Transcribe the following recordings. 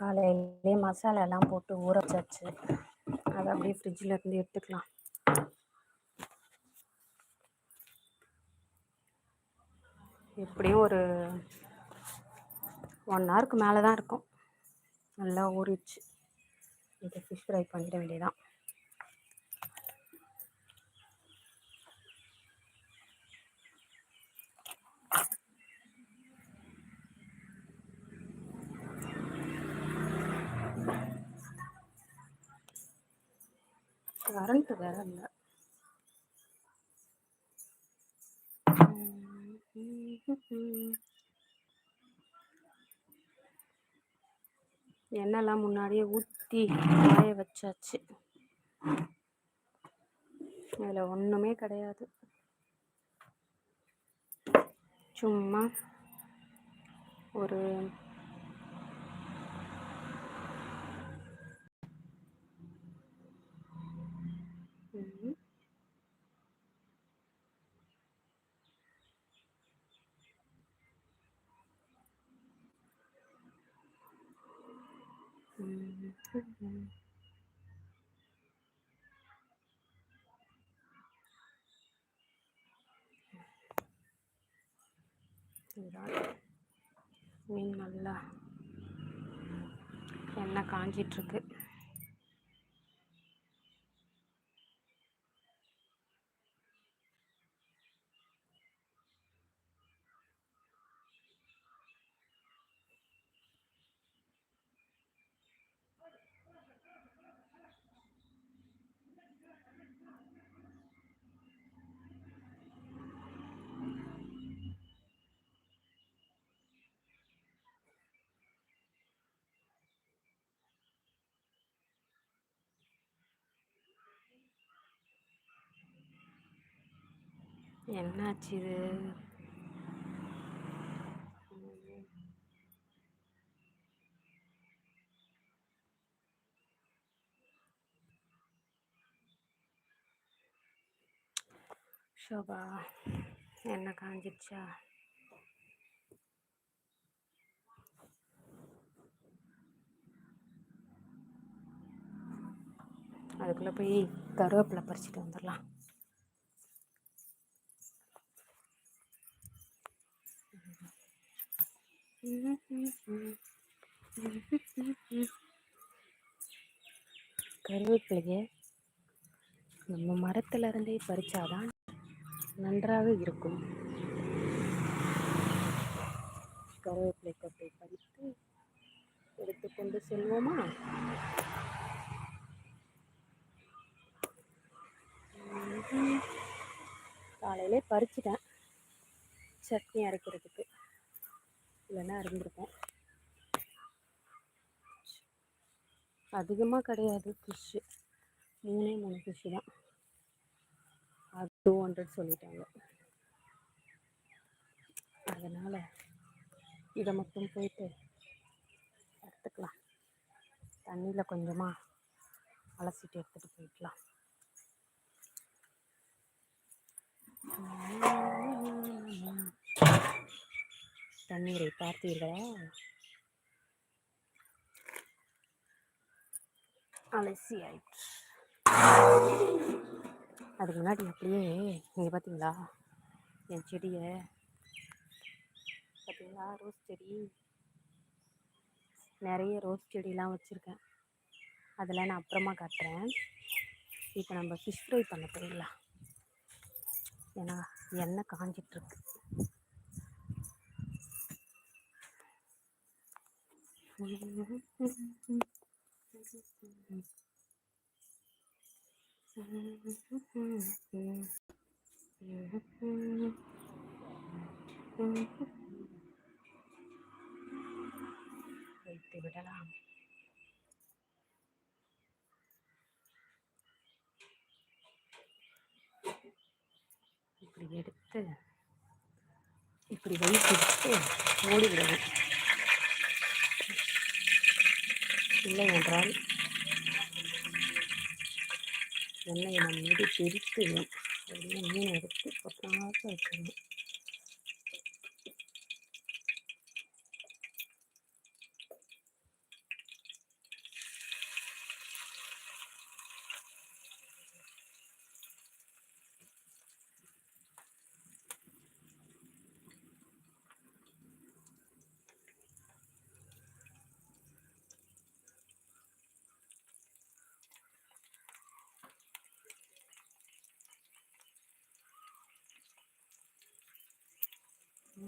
காலையிலே மசாலாலாம் போட்டு ஊற வச்சாச்சு. அதை அப்படியே ஃப்ரிட்ஜில் இருந்து எடுத்துக்கலாம். எப்படியும் ஒரு ஒன் ஹவருக்கு மேலே தான் இருக்கும். நல்லா ஊறிடுச்சு. இதை ஃபிஷ் ஃப்ரை பண்ணிட வேண்டியதான் கரண்ட் வேற இல்லை. எண்ணெய்லாம் முன்னாடியே ஊற்றி காய வச்சாச்சு. அதில் ஒன்றுமே கிடையாது. சும்மா ஒரு ம், ம், ம். இதுதான் மீன் நல்லா எண்ணெய் காஞ்சிட்ருக்கு. என்னாச்சு இது? ஷோபா என்ன காஞ்சிடுச்சா அதுக்குள்ளே போய் கருவேப்பிலை பறிச்சுட்டு வந்துடலாம் கருவேப்பிலைய நம்ம மரத்திலிருந்தே பறிச்சாதான் நன்றாக இருக்கும். கருவேப்பிலை கொட்டை பறித்து எடுத்துக்கொண்டு செல்வோமா? காலையிலே பறிச்சிட்டேன். சட்னி அரைக்கிறதுக்கு. இல்லைன்னா இருந்திருக்கும் அதிகமாக கிடையாது ஃபிஷ்ஷு மூணே மூணு ஃபிஷ்ஷு தான். அது டூ ஹண்ட்ரட் சொல்லிட்டாங்க. அதனால் இதை மட்டும் போயிட்டு எடுத்துக்கலாம். தண்ணியில் கொஞ்சமாக அலசிட்டு எடுத்துகிட்டு போய்க்கலாம் தண்ணீரை பார்த்தீர்களா? அலசி ஆயிடுச்சு அதுக்கு முன்னாடி அப்படியே நீங்கள் பார்த்தீங்களா என் செடியை பார்த்தீங்களா ரோஸ் செடி. நிறைய ரோஸ் செடிலாம் வச்சுருக்கேன். அதெல்லாம் நான் அப்புறமா காட்டுறேன். இப்போ நம்ம ஃபிஷ் ஃப்ரை பண்ண போயிடலாம் ஏன்னா எண்ணெய் காஞ்சிட்ருக்கு வைத்து விடலாம் இப்படி எடுத்து இப்படி வைத்து விட்டு மூடி இல்லை என்றால் எண்ணெயை நம் மீது தெரித்து விடும் உடனே மீனை எடுத்து பத்திரமாக வைக்கணும்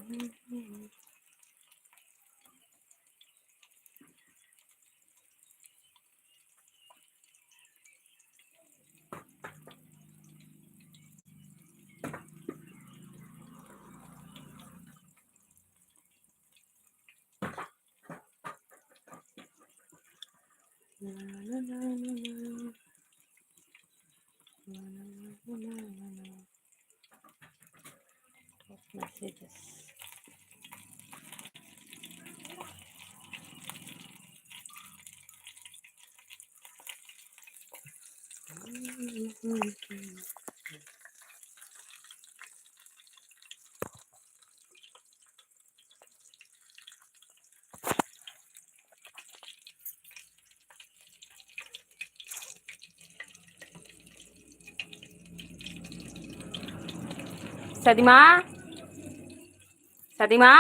La, la, la, la, la. La, la, la, la, la, la. Messages. சதிமா சதிமா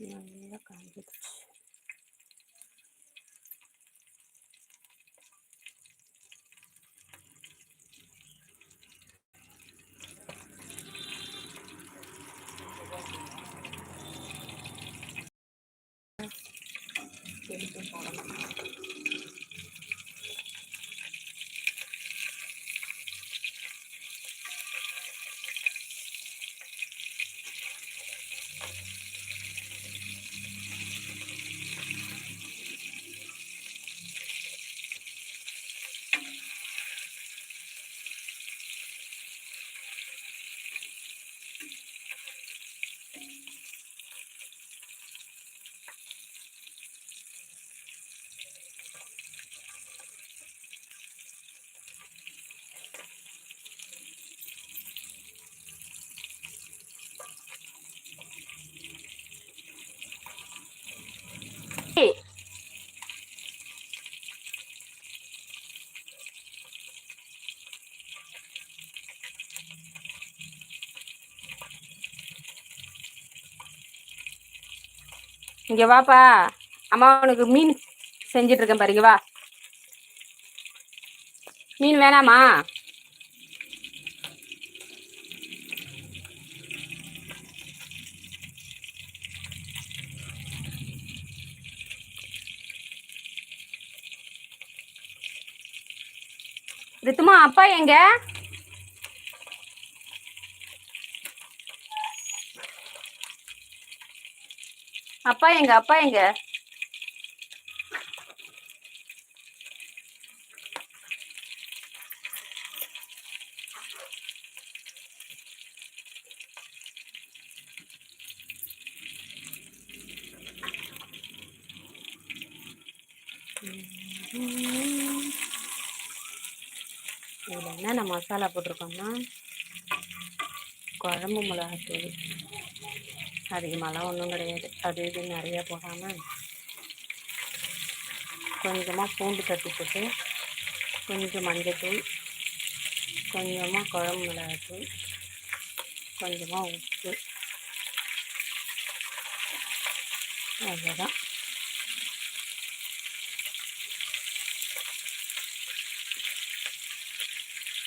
நல்லா காஞ்சிடுச்சு எடுத்து போடணும் இங்க வாப்பா. அம்மா உனக்கு மீன் செஞ்சிட்டு இருக்கேன் பாருங்க வா. மீன் வேணாமா? ரித்துமா அப்பா எங்க? அப்பா எங்க அப்பா எங்க? இதில் என்னென்ன மசாலா போட்டிருக்கோம்னா குழம்பு மிளகாத்தூள். அதிகமாகலாம் ஒன்றும் கிடையாது. அது இது நிறைய போடாமல் கொஞ்சமாக பூண்டு தட்டி போட்டு கொஞ்சம் மஞ்சத்தூள் கொஞ்சமாக குழம்பு மிளகாத்தூள் கொஞ்சமாக உப்பு. அவ்வளோதான்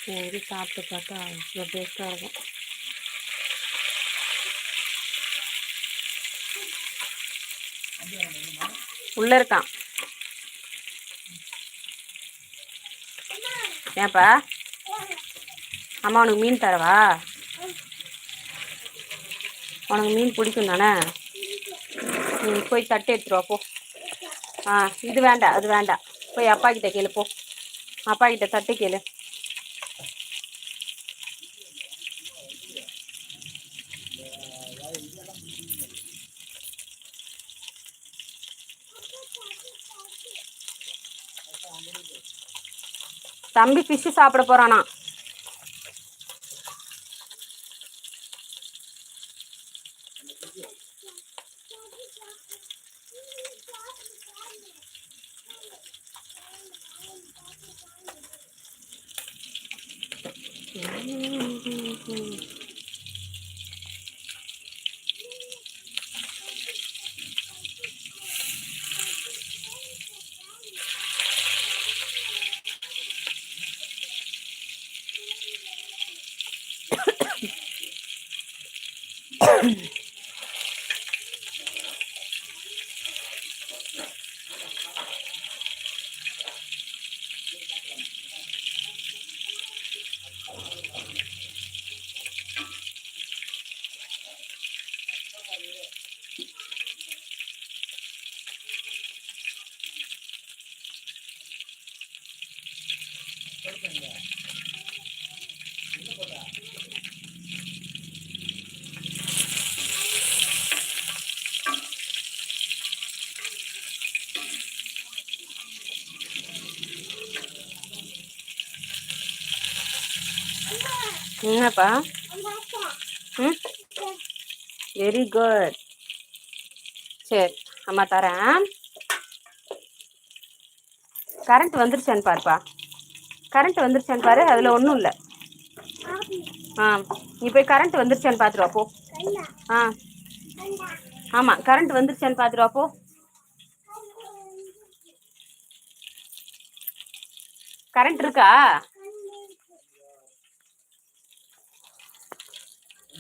செஞ்சு சாப்பிட்டு பார்த்தா அவ்வளோ டேஸ்ட்டாக இருக்கும். உள்ள இருக்கான். ஏன்ப்பா அம்மா உனக்கு மீன் தரவா? உனக்கு மீன் பிடிக்கும் தானே? நீ போய் தட்டு எடுத்துருவா போ. ஆ இது வேண்டாம் அது வேண்டாம். போய் அப்பா கிட்ட கேளு போ. அப்பா கிட்ட தட்டு கேளு. தம்பி ஃபிஷ்ஷு சாப்பிட போகிறானா என்னப்பா? ம்? வெரி குட் சரி அம்மா தரேன். கரண்ட் வந்துருச்சான்னு பாருப்பா. கரண்ட் வந்துருச்சான்னு பாரு அதில் ஒன்றும் இல்லை. ஆ நீ போய் கரண்ட் வந்துருச்சான்னு பார்த்துருவா போ. ஆ. ஆமாம் கரண்ட் வந்துருச்சான்னு பார்த்துருவா போ. கரண்ட் இருக்கா?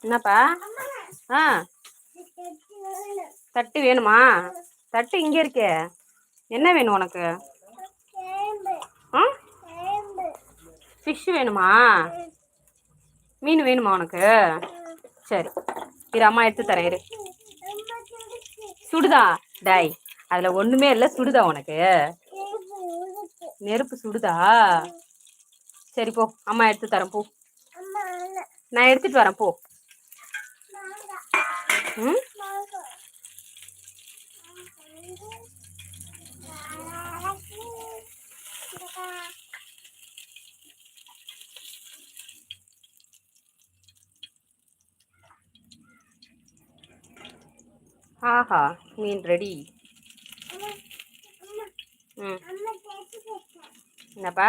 என்னப்பா? ஆ. தட்டு வேணுமா? தட்டு இங்கே இருக்கே. என்ன வேணும் உனக்கு? ஆ? ஃபிஷ் வேணுமா? மீன் வேணுமா உனக்கு? சரி. இரு அம்மா எடுத்து தரேன் இரு. சுடுதா? டாய் அதில் ஒன்றுமே இல்லை சுடுதா உனக்கு? நெருப்பு சுடுதா? சரி போ. அம்மா எடுத்து தரேன் போ. நான் எடுத்துட்டு வரேன் போ. ம் ஆஹா மீன் ரெடி ம் என்னப்பா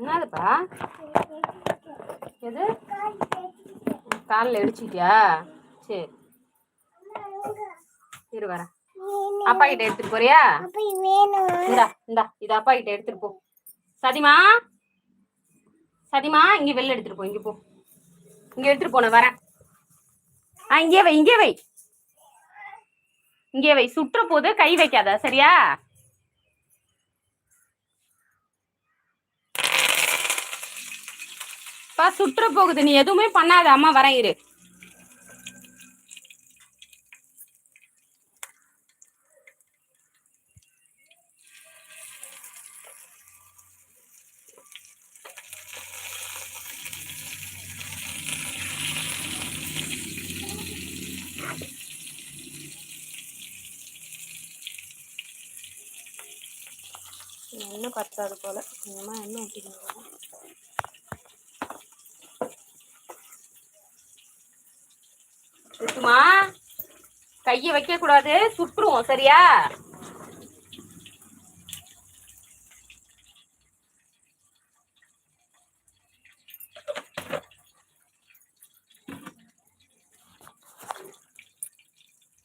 என்னதுப்பா எது? காலில் இடிச்சிட்டியா? சரி. இரு வரேன். அப்பா கிட்ட எடுத்துட்டு போறியா? இந்தா இந்தா இது அப்பா கிட்ட எடுத்துட்டு போ. சதிமா? சதிமா இங்க வெளில எடுத்துட்டு போ இங்க போ. இங்க எடுத்துட்டு போன வரேன். ஆ இங்கே வை இங்கே வை. இங்கே வை சுற்ற போது கை வைக்காத சரியா? பா சுற்ற போகுது. நீ எதுவுமே பண்ணாத. அம்மா வரேன் இரு. எண்ணெய் பத்தாது போல. கொஞ்சமா எண்ணெய் ஊற்றிக்கணும் சுத்துமா கையை வைக்க கூடாது சுட்டுருவோம் சரியா?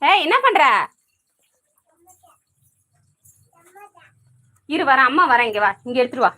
ஏய் என்ன பண்ற? இரு வரேன் அம்மா வரேன் இங்க வா இங்க எடுத்துட்டு வா.